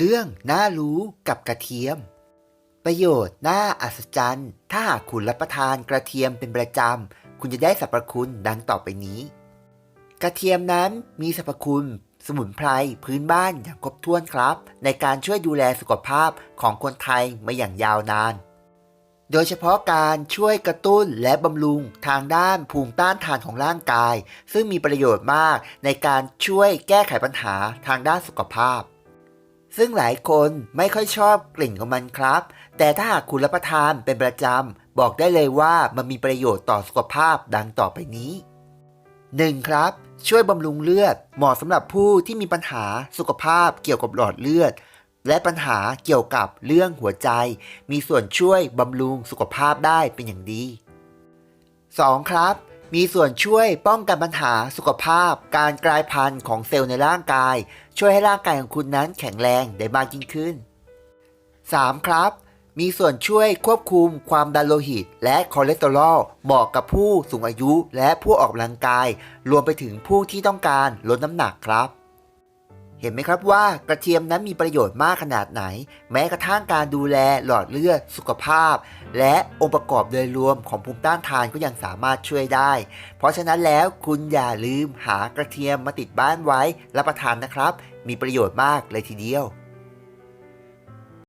เรื่องน่ารู้กับกระเทียม ประโยชน์น่าอัศจรรย์ ถ้าหากคุณรับประทานกระเทียมเป็นประจำ คุณจะได้สรรพคุณดังต่อไปนี้ กระเทียมนั้นมีสรรพคุณสมุนไพรพื้นบ้านอย่างครบถ้วนครับ ในการช่วยดูแลสุขภาพของคนไทยมาอย่างยาวนาน โดยเฉพาะการช่วยกระตุ้นและบำรุงทางด้านภูมิต้านทานของร่างกาย ซึ่งมีประโยชน์มากในการช่วยแก้ไขปัญหาทางด้านสุขภาพ ซึ่งหลายคนไม่ค่อยชอบกลิ่นของมันครับ แต่ถ้าหากคุณรับประทานเป็นประจำ บอกได้เลยว่ามันมีประโยชน์ต่อสุขภาพดังต่อไปนี้ 1. ครับ ช่วยบำรุงเลือด เหมาะสำหรับผู้ที่มีปัญหาสุขภาพเกี่ยวกับหลอดเลือด และปัญหาเกี่ยวกับเรื่องหัวใจ มีส่วนช่วยบำรุงสุขภาพได้เป็นอย่างดี 2. ครับ มีส่วนช่วยป้องกันปัญหาสุขภาพ การกลายพันธุ์ของเซลล์ในร่างกาย ช่วยให้ร่างกายของคุณนั้นแข็งแรงได้มากยิ่งขึ้น 3. ครับ มีส่วนช่วยควบคุมความดันโลหิต และคอเลสเตอรอลเหมาะกับผู้สูงอายุและผู้ออกกำลังกาย รวมไปถึงผู้ที่ต้องการลดน้ำหนักครับ เห็นไหมครับว่ากระเทียมนั้นมีประโยชน์มากขนาดไหน แม้กระทั่งการดูแลหลอดเลือดสุขภาพ และองค์ประกอบโดยรวมของภูมิต้านทานก็ยังสามารถช่วยได้ เพราะฉะนั้นแล้วคุณอย่าลืมหากระเทียมมาติดบ้านไว้รับประทานนะครับ มีประโยชน์มากเลยทีเดียว